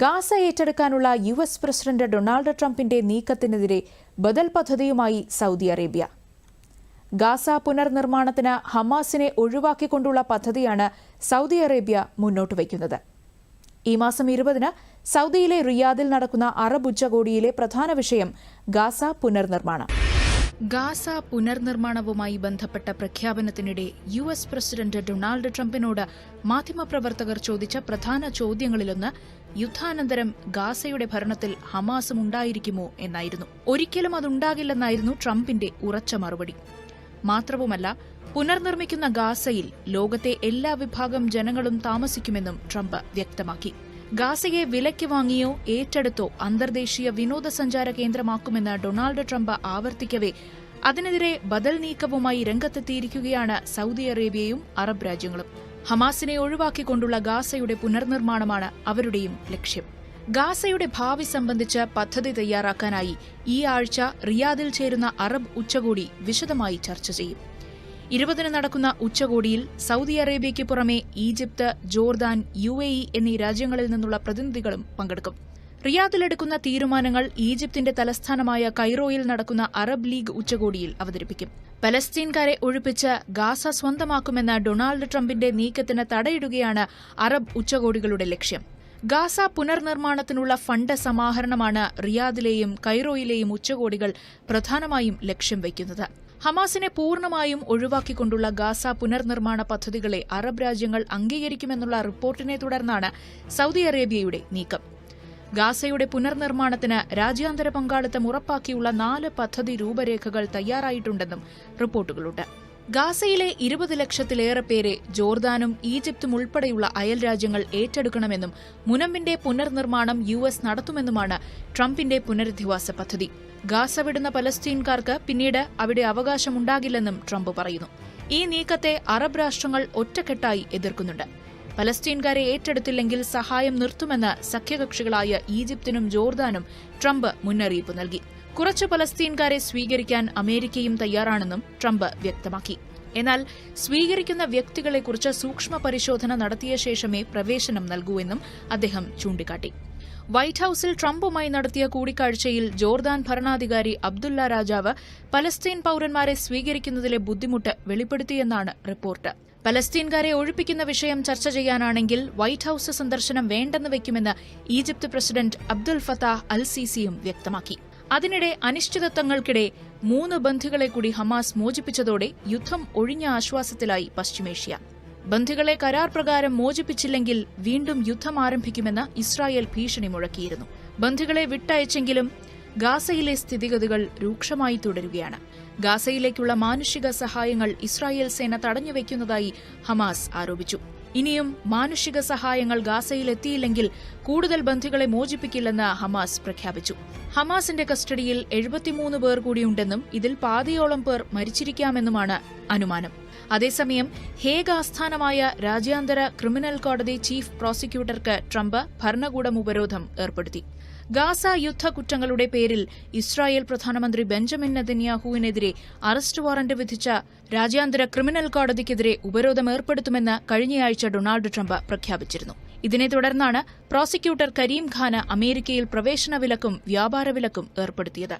Gaza ഏറ്റെടുക്കാനുള്ള U S president Donald ട്രംപിന്റെ നീക്കത്തിനെതിരെ ബദൽ പദ്ധതിയുമായി സൗദി അറേബ്യ. ഗാസ പുനർനിർമ്മാണത്തിന് ഹമാസിനെ ഒഴിവാക്കിക്കൊണ്ടുള്ള പദ്ധതിയാണ് സൗദി അറേബ്യ മുന്നോട്ട് വയ്ക്കുന്നത്. ഈ മാസം ഇരുപതിന് സൗദിയിലെ റിയാദിൽ നടക്കുന്ന അറബ് ഉച്ചകോടിയിലെ പ്രധാന വിഷയം ഗാസ പുനർനിർമ്മാണം. ഗാസ പുനർനിർമ്മാണവുമായി ബന്ധപ്പെട്ട പ്രഖ്യാപനത്തിനിടെ യു എസ് പ്രസിഡന്റ് ഡൊണാൾഡ് ട്രംപിനോട് മാധ്യമപ്രവർത്തകർ ചോദിച്ച പ്രധാന ചോദ്യങ്ങളിലൊന്ന് യുദ്ധാനന്തരം ഗാസയുടെ ഭരണത്തിൽ ഹമാസും ഉണ്ടായിരിക്കുമോ എന്നായിരുന്നു. ഒരിക്കലും അതുണ്ടാകില്ലെന്നായിരുന്നു ട്രംപിന്റെ ഉറച്ച മറുപടി. മാത്രവുമല്ല പുനർനിർമ്മിക്കുന്ന ഗാസയിൽ ലോകത്തെ എല്ലാ വിഭാഗം ജനങ്ങളും താമസിക്കുമെന്നും ട്രംപ് വ്യക്തമാക്കി. ഗാസയെ വിലയ്ക്ക് വാങ്ങിയോ ഏറ്റെടുത്തോ അന്തർദേശീയ വിനോദസഞ്ചാര കേന്ദ്രമാക്കുമെന്ന് ഡൊണാൾഡ് ട്രംപ് ആവർത്തിക്കവേ. അതിനെതിരെ ബദൽ നീക്കവുമായി രംഗത്തെത്തിയിരിക്കുകയാണ് സൗദി അറേബ്യയും അറബ് രാജ്യങ്ങളും. ഹമാസിനെ ഒഴിവാക്കിക്കൊണ്ടുള്ള ഗാസയുടെ പുനർനിർമ്മാണമാണ് അവരുടെയും ലക്ഷ്യം. ഗാസയുടെ ഭാവി സംബന്ധിച്ച് പദ്ധതി തയ്യാറാക്കാനായി ഈ ആഴ്ച റിയാദിൽ ചേരുന്ന അറബ് ഉച്ചകോടി വിശദമായി ചർച്ച ചെയ്യും. ഇരുപതിന് നടക്കുന്ന ഉച്ചകോടിയിൽ സൗദി അറേബ്യയ്ക്ക് പുറമെ Egypt Jordan U A E എന്നീ രാജ്യങ്ങളിൽ നിന്നുള്ള പ്രതിനിധികളും പങ്കെടുക്കും. റിയാദിലെടുക്കുന്ന തീരുമാനങ്ങൾ ഈജിപ്തിന്റെ തലസ്ഥാനമായ കൈറോയിൽ നടക്കുന്ന അറബ് ലീഗ് ഉച്ചകോടിയിൽ അവതരിപ്പിക്കും. പലസ്തീൻകാരെ ഒഴിപ്പിച്ച് ഗാസ സ്വന്തമാക്കുമെന്ന ഡൊണാൾഡ് ട്രംപിന്റെ നീക്കത്തിന് തടയിടുകയാണ് അറബ് ഉച്ചകോടികളുടെ ലക്ഷ്യം. ഗാസ പുനർനിർമ്മാണത്തിനുള്ള ഫണ്ട് സമാഹരണമാണ് റിയാദിലെയും കൈറോയിലെയും ഉച്ചകോടികൾ പ്രധാനമായും ലക്ഷ്യം വയ്ക്കുന്നത്. ഹമാസിനെ പൂർണമായും ഒഴിവാക്കിക്കൊണ്ടുള്ള ഗാസ പുനർനിർമ്മാണ പദ്ധതികളെ അറബ് രാജ്യങ്ങൾ അംഗീകരിക്കുമെന്നുള്ള റിപ്പോർട്ടിനെ തുടർന്നാണ് സൗദി അറേബ്യയുടെ നീക്കം. ഗാസയുടെ പുനർനിർമ്മാണത്തിന് രാജ്യാന്തര പങ്കാളിത്തം ഉറപ്പാക്കിയുള്ള നാല് പദ്ധതി രൂപരേഖകൾ തയ്യാറായിട്ടുണ്ടെന്നും റിപ്പോർട്ടുകളുണ്ട്. ഗാസയിലെ ഇരുപത് ലക്ഷത്തിലേറെ പേരെ ജോർദാനും ഈജിപ്തും ഉൾപ്പെടെയുള്ള അയൽ രാജ്യങ്ങൾ ഏറ്റെടുക്കണമെന്നും മുനമ്പിന്റെ പുനർനിർമ്മാണം യു എസ് നടത്തുമെന്നുമാണ് ട്രംപിന്റെ പുനരധിവാസ പദ്ധതി. ഗാസ വിടുന്ന പലസ്തീൻകാർക്ക് പിന്നീട് അവിടെ അവകാശമുണ്ടാകില്ലെന്നും ട്രംപ് പറയുന്നു. ഈ നീക്കത്തെ അറബ് രാഷ്ട്രങ്ങൾ ഒറ്റക്കെട്ടായി എതിർക്കുന്നുണ്ട്. പലസ്തീൻകാരെ ഏറ്റെടുത്തില്ലെങ്കിൽ സഹായം നിർത്തുമെന്ന് സഖ്യകക്ഷികളായ ഈജിപ്തിനും ജോർദാനും ട്രംപ് മുന്നറിയിപ്പ് നൽകി. കുറച്ച് പലസ്തീൻകാരെ സ്വീകരിക്കാൻ അമേരിക്കയും തയ്യാറാണെന്നും ട്രംപ് വ്യക്തമാക്കി. എന്നാൽ സ്വീകരിക്കുന്ന വ്യക്തികളെക്കുറിച്ച് സൂക്ഷ്മ പരിശോധന നടത്തിയ ശേഷമേ പ്രവേശനം നൽകൂവെന്നും അദ്ദേഹം ചൂണ്ടിക്കാട്ടി. വൈറ്റ് ഹൌസിൽ ട്രംപുമായി നടത്തിയ കൂടിക്കാഴ്ചയിൽ ജോർദാൻ ഭരണാധികാരി അബ്ദുല്ല രാജാവ് പലസ്തീൻ പൌരന്മാരെ സ്വീകരിക്കുന്നതിലെ ബുദ്ധിമുട്ട് വെളിപ്പെടുത്തിയെന്നാണ് റിപ്പോർട്ട്. പലസ്തീൻകാരെ ഒഴിപ്പിക്കുന്ന വിഷയം ചർച്ച ചെയ്യാനാണെങ്കിൽ വൈറ്റ് ഹൌസ് സന്ദർശനം വേണ്ടെന്ന് വയ്ക്കുമെന്ന് Egypt president Abdul Fattah al സീസിയും വ്യക്തമാക്കി. അതിനിടെ അനിശ്ചിതത്വങ്ങൾക്കിടെ മൂന്ന് ബന്ധികളെ കൂടി ഹമാസ് മോചിപ്പിച്ചതോടെ യുദ്ധം ഒഴിഞ്ഞ ആശ്വാസത്തിലായി പശ്ചിമേഷ്യ. ബന്ധുക്കളെ കരാർ പ്രകാരം മോചിപ്പിച്ചില്ലെങ്കിൽ വീണ്ടും യുദ്ധം ആരംഭിക്കുമെന്ന് ഇസ്രായേൽ ഭീഷണി മുഴക്കിയിരുന്നു. ബന്ധുക്കളെ വിട്ടയച്ചെങ്കിലും ഗാസയിലെ സ്ഥിതിഗതികൾ രൂക്ഷമായി തുടരുകയാണ്. ഗാസയിലേക്കുള്ള മാനുഷിക സഹായങ്ങൾ ഇസ്രായേൽ സേന തടഞ്ഞുവെക്കുന്നതായി ഹമാസ് ആരോപിച്ചു. ഇനിയും മാനുഷിക സഹായങ്ങൾ ഗാസയിലെത്തിയില്ലെങ്കിൽ കൂടുതൽ ബന്ധികളെ മോചിപ്പിക്കില്ലെന്ന് ഹമാസ് പ്രഖ്യാപിച്ചു. ഹമാസിന്റെ കസ്റ്റഡിയിൽ എഴുപത്തിമൂന്ന് പേർ കൂടിയുണ്ടെന്നും ഇതിൽ പാതിയോളം പേർ മരിച്ചിരിക്കാമെന്നുമാണ് അനുമാനം. അതേസമയം ഹേഗ് ആസ്ഥാനമായ രാജ്യാന്തര ക്രിമിനൽ കോടതി ചീഫ് പ്രോസിക്യൂട്ടർക്ക് ട്രംപ് ഭരണകൂടം ഉപരോധം ഏർപ്പെടുത്തി. ഗാസ യുദ്ധ കുറ്റങ്ങളുടെ പേരിൽ ഇസ്രായേൽ പ്രധാനമന്ത്രി ബെഞ്ചമിൻ നെതന്യാഹുവിനെതിരെ അറസ്റ്റ് വാറന്റ് വിധിച്ച രാജ്യാന്തര ക്രിമിനൽ കോടതിക്കെതിരെ ഉപരോധം ഏർപ്പെടുത്തുമെന്ന് കഴിഞ്ഞയാഴ്ച ഡൊണാൾഡ് ട്രംപ് പ്രഖ്യാപിച്ചിരുന്നു. ഇതിനെ തുടർന്നാണ് പ്രോസിക്യൂട്ടർ കരീം ഖാന് അമേരിക്കയിൽ പ്രവേശന വിലക്കും വ്യാപാര വിലക്കും ഏർപ്പെടുത്തിയത്.